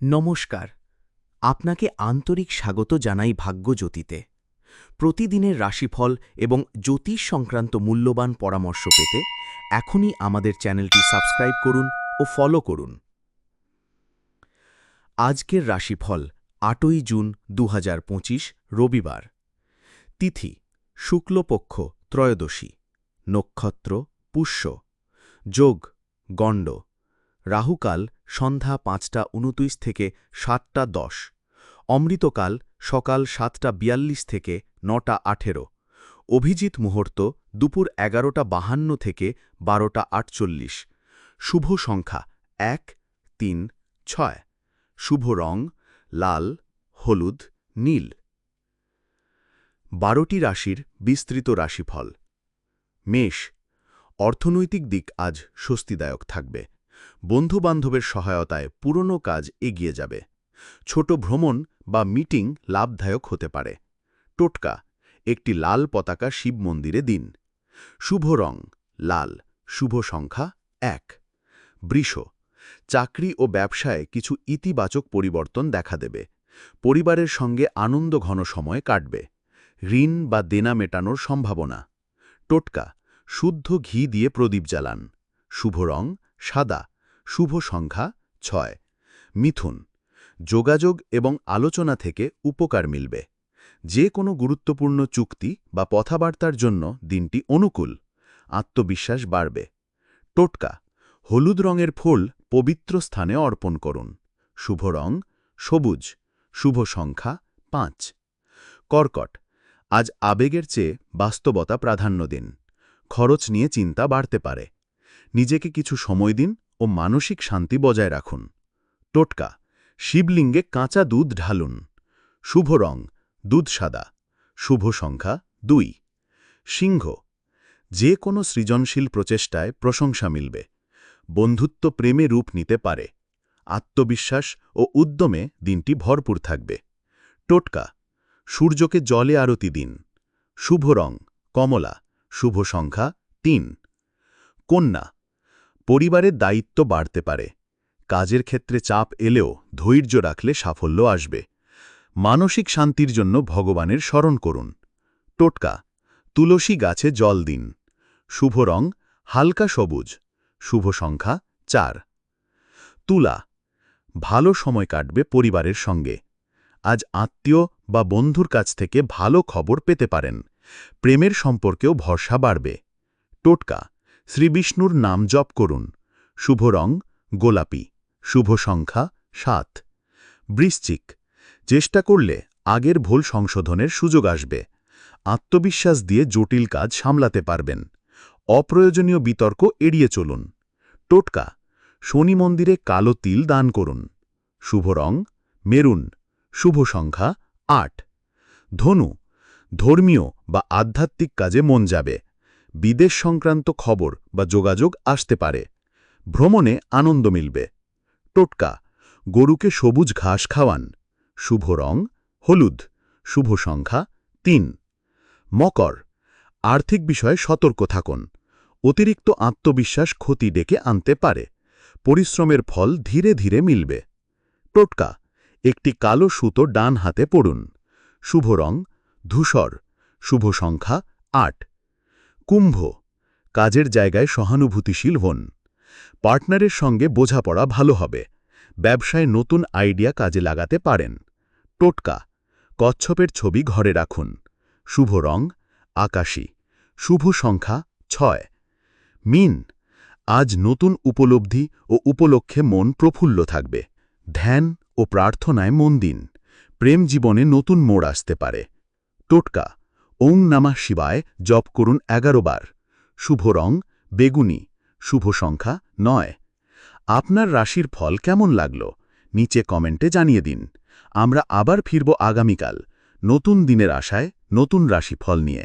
নমস্কার, আপনাকে আন্তরিক স্বাগত জানাই ভাগ্যজ্যোতিতে। প্রতিদিনের রাশিফল এবং জ্যোতিষ সংক্রান্ত মূল্যবান পরামর্শ পেতে এখনই আমাদের চ্যানেলটি সাবস্ক্রাইব করুন ও ফলো করুন। আজকের রাশিফল আটই জুন দু হাজার পঁচিশ, রবিবার। তিথি, শুক্লপক্ষ, ত্রয়োদশী। নক্ষত্র, পুষ্য। যোগ, গণ্ড। রাহুকাল সন্ধ্যা পাঁচটা উনত্রিশ থেকে সাতটা দশ। অমৃতকাল সকাল সাতটা বিয়াল্লিশ থেকে নটা আঠেরো। অভিজিৎ মুহূর্ত দুপুর এগারোটা বাহান্ন থেকে বারোটা আটচল্লিশ। শুভ সংখ্যা এক, তিন, ছয়। শুভ রং লাল, হলুদ, নীল। বারোটি রাশির বিস্তৃত রাশিফল। মেষ, অর্থনৈতিক দিক আজ স্বস্তিদায়ক থাকবে। বন্ধুবান্ধবের সহায়তায় পুরনো কাজ এগিয়ে যাবে। ছোট ভ্রমণ বা মিটিং লাভদায়ক হতে পারে। টোটকা, একটি লাল পতাকা শিব মন্দিরে দিন। শুভ রং, লাল। শুভ সংখ্যা, এক। বৃষ, চাকরি ও ব্যবসায় কিছু ইতিবাচক পরিবর্তন দেখা দেবে। পরিবারের সঙ্গে আনন্দ ঘন সময় কাটবে। ঋণ বা দেনা মেটানোর সম্ভাবনা। টোটকা, শুদ্ধ ঘি দিয়ে প্রদীপ জ্বালান। শুভ রং সাদা, শুভ সংখ্যা ছয়। মিথুন, যোগাযোগ এবং আলোচনা থেকে উপকার মিলবে। যে কোনো গুরুত্বপূর্ণ চুক্তি বা কথাবার্তার জন্য দিনটি অনুকূল, আত্মবিশ্বাস বাড়বে। টোটকা, হলুদ রঙের ফুল পবিত্র স্থানে অর্পণ করুন। শুভ রং, সবুজ, শুভ সংখ্যা পাঁচ। কর্কট, আজ আবেগের চেয়ে বাস্তবতা প্রাধান্য দিন। খরচ নিয়ে চিন্তা বাড়তে পারে। নিজেকে কিছু সময় দিন ও মানসিক শান্তি বজায় রাখুন। টোটকা, শিবলিঙ্গে কাঁচা দুধ ঢালুন। শুভ রং, দুধ সাদা। শুভ সংখ্যা, দুই। সিংহ, যে কোনো সৃজনশীল প্রচেষ্টায় প্রশংসা মিলবে। বন্ধুত্ব প্রেমে রূপ নিতে পারে। আত্মবিশ্বাস ও উদ্যমে দিনটি ভরপুর থাকবে। টোটকা, সূর্যকে জলে আরতি দিন। শুভ রং, কমলা। শুভ সংখ্যা, তিন। কন্যা পরিবারের দায়িত্ব বাড়তে পারে। কাজের ক্ষেত্রে চাপ এলেও ধৈর্য রাখলে সাফল্য আসবে। মানসিক শান্তির জন্য ভগবানের স্মরণ করুন। টোটকা, তুলসী গাছে জল দিন। শুভ রং, হালকা সবুজ। শুভ সংখ্যা, চার। তুলা, ভালো সময় কাটবে পরিবারের সঙ্গে। আজ আত্মীয় বা বন্ধুর কাছ থেকে ভালো খবর পেতে পারেন। প্রেমের সম্পর্কেও ভরসা বাড়বে। টোটকা শ্রীবিষ্ণুর নাম জপ করুন। শুভ রং, গোলাপি। শুভ সংখ্যা, সাত। বৃশ্চিক, চেষ্টা করলে আগের ভুল সংশোধনের সুযোগ আসবে। আত্মবিশ্বাস দিয়ে জটিল কাজ সামলাতে পারবেন। অপ্রয়োজনীয় বিতর্ক এড়িয়ে চলুন। টোটকা, শনি মন্দিরে কালো তিল দান করুন। শুভ রং, মেরুন। শুভ সংখ্যা, আট। ধনু, ধর্মীয় বা আধ্যাত্মিক কাজে মন যাবে। বিদেশ সংক্রান্ত খবর বা যোগাযোগ আসতে পারে। ভ্রমণে আনন্দ মিলবে। টোটকা, গরুকে সবুজ ঘাস খাওয়ান। শুভ রং, হলুদ। শুভ সংখ্যা, তিন। মকর, আর্থিক বিষয়ে সতর্ক থাকুন। অতিরিক্ত আত্মবিশ্বাস ক্ষতি ডেকে আনতে পারে। পরিশ্রমের ফল ধীরে ধীরে মিলবে। টোটকা, একটি কালো সুতো ডান হাতে পড়ুন। শুভ রং, ধূসর। শুভ সংখ্যা, আট। কুম্ভ, কাজের জায়গায় সহানুভূতিশীল হন। পার্টনারের সঙ্গে বোঝাপড়া ভালো হবে। ব্যবসায় নতুন আইডিয়া কাজে লাগাতে পারেন। টোটকা, কচ্ছপের ছবি ঘরে রাখুন। শুভ রং, আকাশী। শুভ সংখ্যা ছয়। মিন, আজ নতুন উপলব্ধি ও উপলক্ষে মন প্রফুল্ল থাকবে। ধ্যান ও প্রার্থনায় মন দিন। প্রেম জীবনে নতুন মোড় আসতে পারে। টোটকা ওং নামা শিবায় জপ করুন এগারো বার। শুভ রং, বেগুনি। শুভ সংখ্যা নয়। আপনার রাশির ফল কেমন লাগল? নিচে কমেন্টে জানিয়ে দিন। আমরা আবার ফিরব আগামীকাল। নতুন দিনের আশায় নতুন রাশিফল নিয়ে।